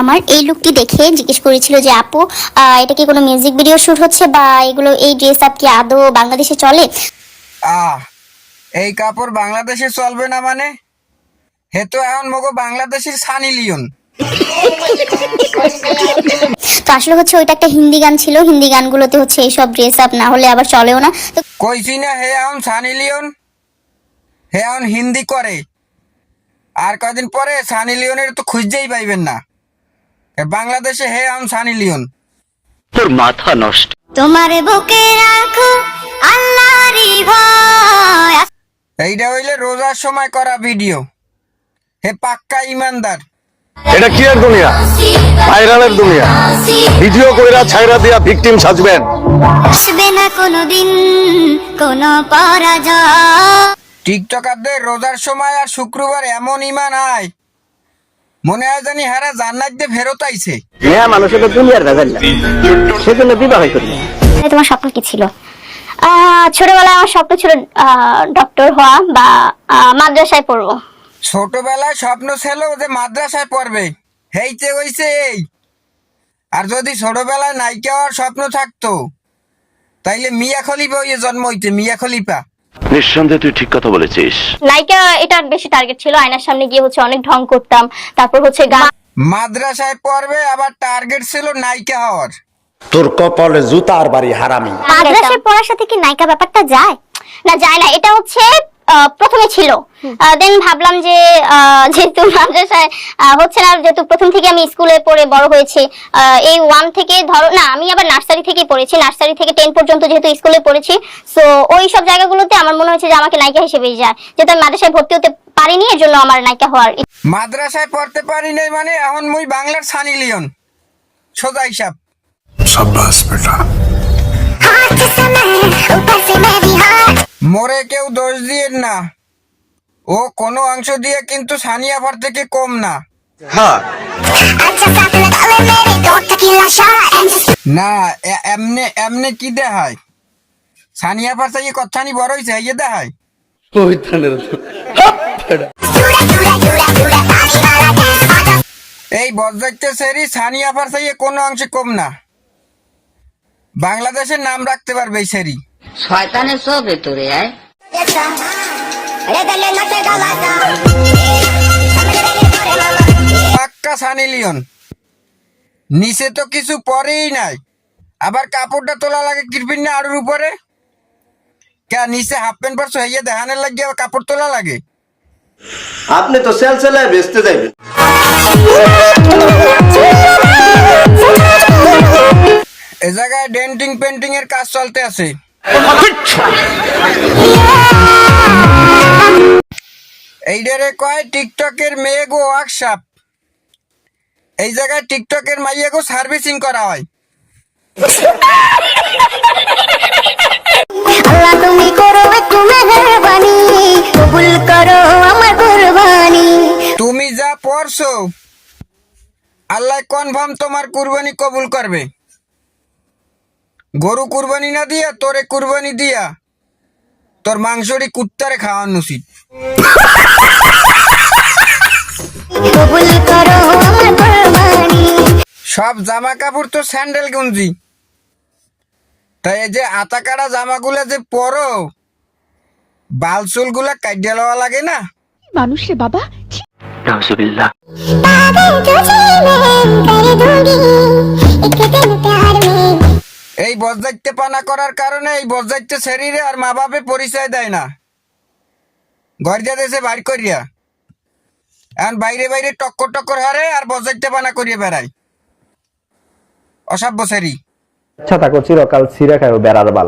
আমার এই লুকটি দেখে জিজ্ঞেস করেছিল যে আপু এটা কি কোনো মিউজিক ভিডিও শুট হচ্ছে বা এগুলো এই ড্রেস আপ কি আদৌ বাংলাদেশে চলে? আহ এই কাপড় বাংলাদেশে চলবে না মানে? হে তো এখন মগো বাংলাদেশের সানি লিওন। তো আসলে হচ্ছে ওইটা একটা হিন্দি গান ছিল হিন্দি গানগুলোতে হচ্ছে এইসব ড্রেস আপ না হলে আবার চলেও না। কইছি না হে এখন সানি লিওন? হে এখন হিন্দি করে। আর কদিন পরে সানি লিওনের তো খুঁজতেই পাইবেন না। বাংলাদেশে হে এখন সানি লিওন। তোর মাথা নষ্ট। তোমার বুকে রাখো আল্লাহরই ভয়। এইটা হইলে রোজার সময় করা ভিডিও। হে পাক্কা ইমানদার। এটা কি এর দুনিয়া? ভাইরালের দুনিয়া। ভিডিও কইরা ছাইরা দিয়া ভিকটিম সাজবেন। আসবে না কোনোদিন কোনো পরাজয়। টিকটকারদের রোজার সময় আর শুক্রবার এমন ইমান আয়। মনে হয় জানি হারা জান্নাত দিয়ে ফেরত আইছে। হ্যাঁ মানুষের তো দুনিয়ার ভেজাল না। সেজন্য বিবাহ করি। তোমার স্বপ্ন কি ছিল? ছোটবেলায় আমার স্বপ্ন ছিল ডক্টর হওয়া বা মাদ্রাসায় পড়ব। ছোটবেলায় স্বপ্ন ছিল যে মাদ্রাসায় পড়বে। হেইতে হইছে এই। আর যদি ছোটবেলায় নায়িকা হওয়ার স্বপ্ন থাকতো তাইলে মিয়া খলিফা হইয়ে জন্ম হইতে মিয়া খলিফা। নিঃসন্দেহে তুই ঠিক কথা বলেছিস। নায়িকা এটা বেশি টার্গেট ছিল আয়নার সামনে গিয়ে হচ্ছে অনেক ঢং করতাম তারপর হচ্ছে গান মাদ্রাসায় পড়বে আবার টার্গেট ছিল নায়িকা হওয়ার। তোর কপালে জুতার বাড়ি হারামি। মাদ্রাসায় পড়ার সাথে কি নায়িকা ব্যাপারটা যায়? না যায় না এটা হচ্ছে প্রথমে ছিল। দেন ভাবলাম যে যেহেতু মাদ্রাসায় হচ্ছে না যেহেতু প্রথম থেকে আমি স্কুলে পড়ে বড় হয়েছি আহ, এই ওয়ান থেকে ধরো না আমি আবার নার্সারি থেকেই পড়েছি নার্সারি থেকে টেন পর্যন্ত যেহেতু স্কুলে পড়েছি সো ওই সব জায়গাগুলোতে আমার মনে হয়েছে যে আমাকে নায়িকা হিসেবেই যায়। যেহেতু আমি মাদ্রাসায় ভর্তি হতে পারিনি এর জন্য আমার নায়িকা হওয়ার মাদ্রাসায় পড়তে পারি নাই মানে এখন মুই বাংলার সানি লিওন। সোজা হিসাব। মোরে কেউ দোষ দিয়ে না। ও কোনো অংশ দিয়ে কিন্তু সানিয়াফার থেকে কম না। না এমনে এমনে কি দেখায়? সানিয়াফার থেকে কথানি বড় হয়েছে এই দেখায় এই বজ্রাক্য সেরি সানিয়াফার থেকে কোনো অংশে কম না। বাংলাদেশের নাম রাখতে পারবে এই সেরি শয়তানের সব ভেতরে আয়। পাক্কা সানি লিওন। নিচে তো কিছু পরেই নাই। আবার কাপড়টা তোলা লাগে কিরপিন না আরুর উপরে? কে নিচে হাফ প্যান্ট পরছো হইয়া দেখানোর লাগে আবার কাপড় তোলা লাগে? আপনি তো সেল সেলায় বেচতে যাইবেন। এ জায়গায় ডেন্টিং পেন্টিং এর কাজ চলতে আছে। এইটারে কয় টিকটকের মেয়ে গো ওয়ার্কশপ এই জায়গায় টিকটকের মাইয়া গো সার্ভিসিং করা হয়। আল্লাহ তুমি করো একটু মেহরবানি কবুল করো আমার কুরবানি। তুমি যা পড়ছো আল্লাহ কনফার্ম তোমার কুরবানি কবুল করবে। গরু কুরবানি না দিয়া তোরে কুরবানি দিয়া। তোর মাংসটি কুত্তারে খাওয়ানো উচিত সব জামা কাপড় তো স্যান্ডেল গুঞ্জি তাই এই যে আতা কাটা জামাগুলা যে পরো বালচুলগুলা কাটিয়ে লওয়া লাগে না? নাউজুবিল্লাহ। এই বজ্জাইত্য পানা করার কারণে এই বজ্জাইতে শরীরে আর মা বাপে পরিচয় দেয় না। ঘর যা দেশে বাইর করিয়া। এখন বাইরে বাইরে টক্কর টক্কর হারে আর বজ্জাইতে পানা করিয়ে বেড়ায়। অসাব্য সেরি ছাতা করছি চিরকাল সিরা খায় বেড়ার বাল।